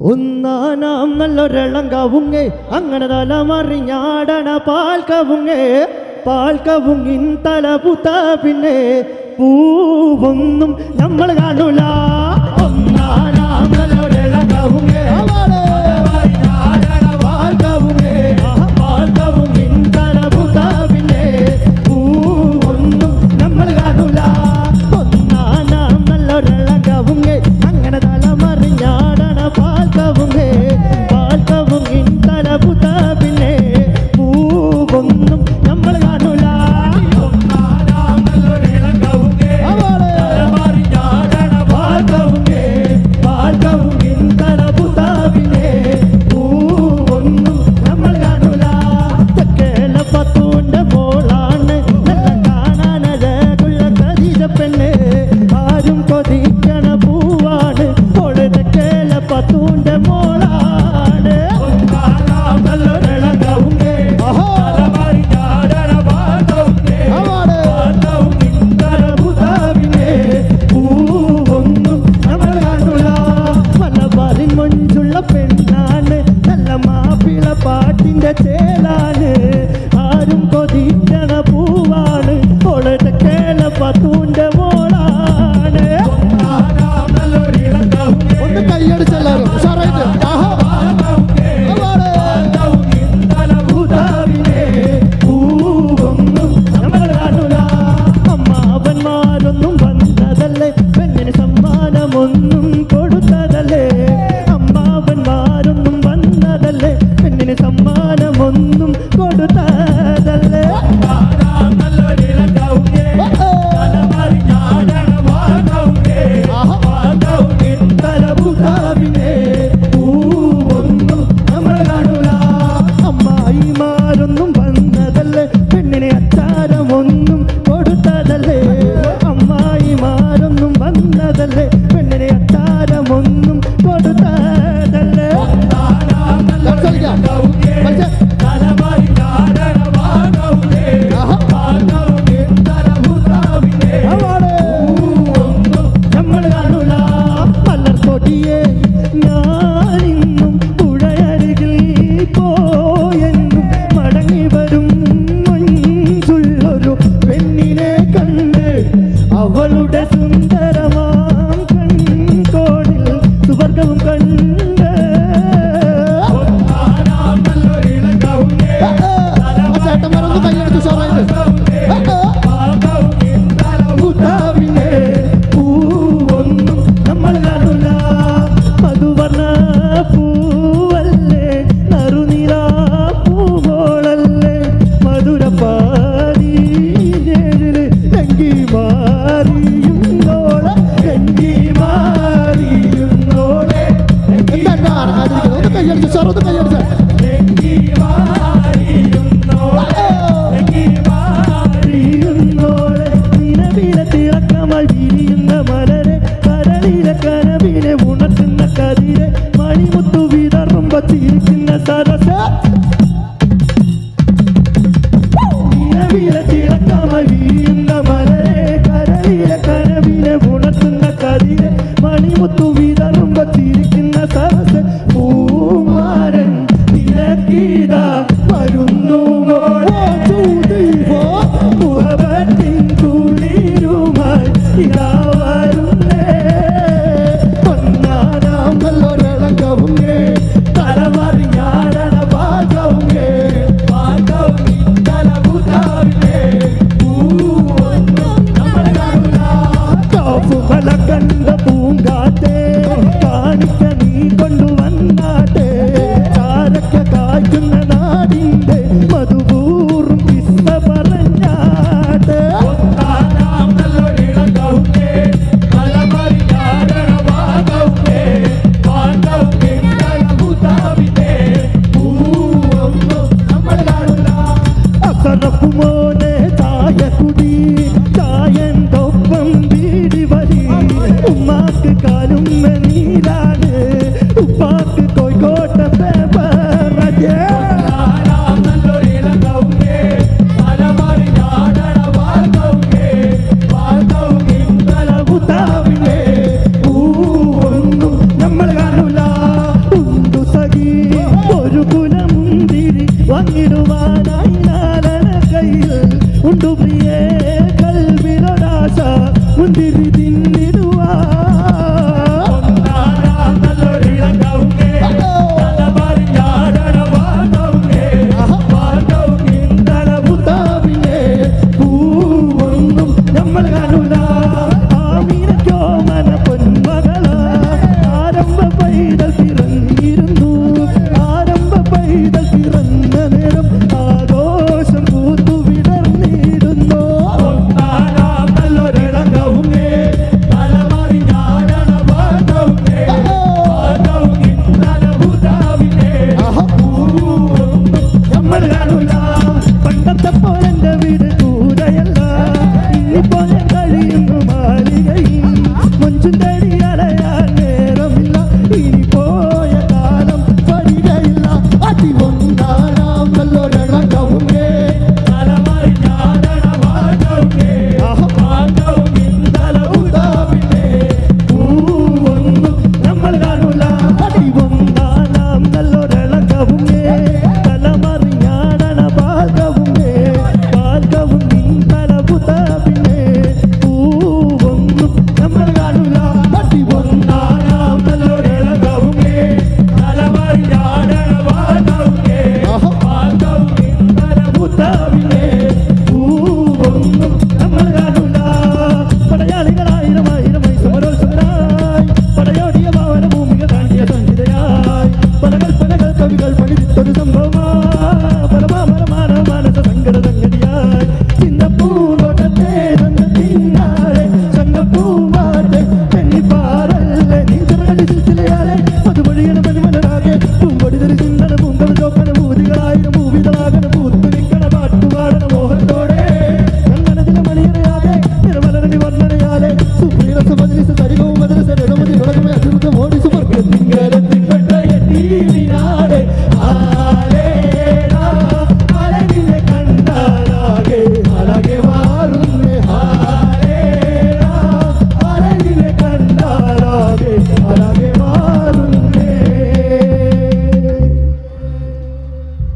ഒന്നാനാം നല്ലൊരളങ്കവുങ്ങേ അങ്ങനെ തല തലമറിഞ്ഞാടണ പാൽക്കവുങ്ങേ പാൽക്കവുങ്ങിൻ തല പുത്ത പിന്നെ പൂവൊന്നും നമ്മൾ കാണൂല. Amanım സരസ്. തിളക്കമായി വീഴുന്ന മലരെ കരയിലെ കരവിനെ ഉണർത്തുന്ന കതിരെ நீராடு பாட்டு